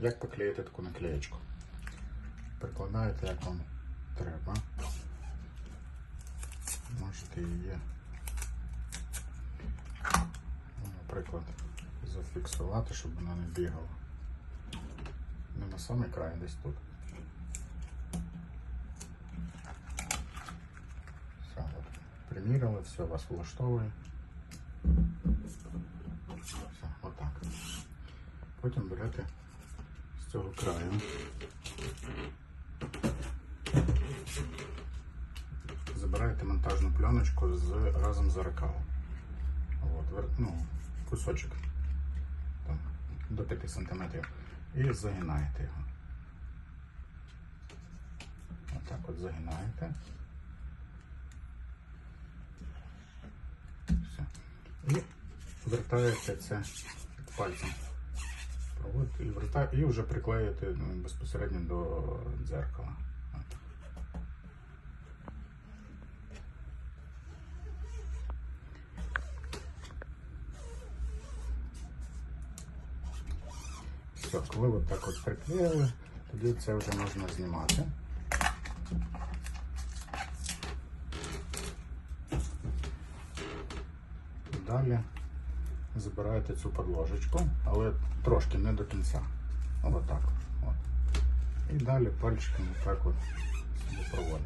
Як поклеїти таку наклеєчку? Прикладаєте, як вам треба. Можете її, ну, наприклад, зафіксувати, щоб вона не бігала. Не на самий край, десь тут. Все, от. Приміряли, все вас влаштовує. Все, отак. Потім берете з цього краю. Забираєте монтажну пленочку з, разом з. От, ну, кусочок там, до 5 см. І загинаєте його. Отак от загинаєте. Все. І вертаєте це пальцем. Проводите і вертаєте, і вже приклеюєте ну, безпосередньо до дзеркала. Все, коли ви так от приклеїли, тоді це вже можна знімати. Далі забираєте цю подложечку, але трошки не до кінця. Ось так. От. І далі пальчиками так от собі проводите.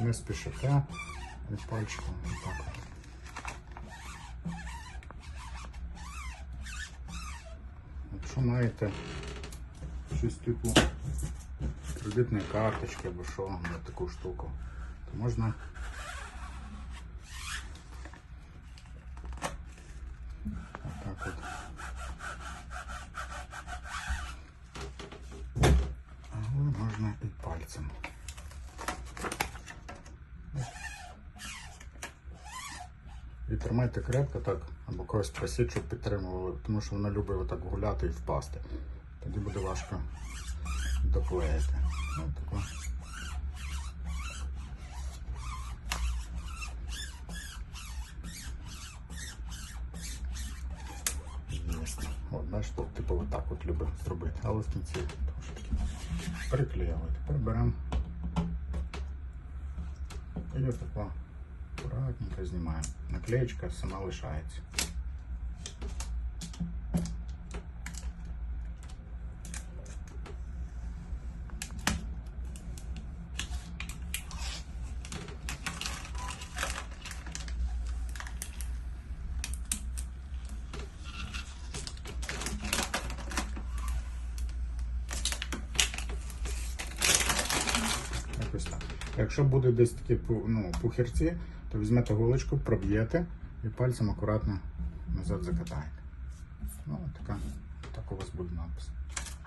Не спішите і пальчиком отак. от. Якщо маєте щось типу кредитної карточки або що на таку штуку, то можна отак от. Але можна і пальцем. І тримайте крепко так, або когось просіть, щоб підтримували, тому що вона любить отак гуляти і впасти. Тоді буде важко доклеїти. Ну, тако. Єсно. От, бачиш, тут типу отак от любить зробити, але в кінці трошки приклеїли. Тепер беремо і отако акуратненько знімаємо. Наклеєчка сама лишається. Якось так. Якщо буде десь такі ну, пухірці, то візьмете голочку, проб'єте і пальцем акуратно назад закатаєте. Ну, така, так у вас буде напис.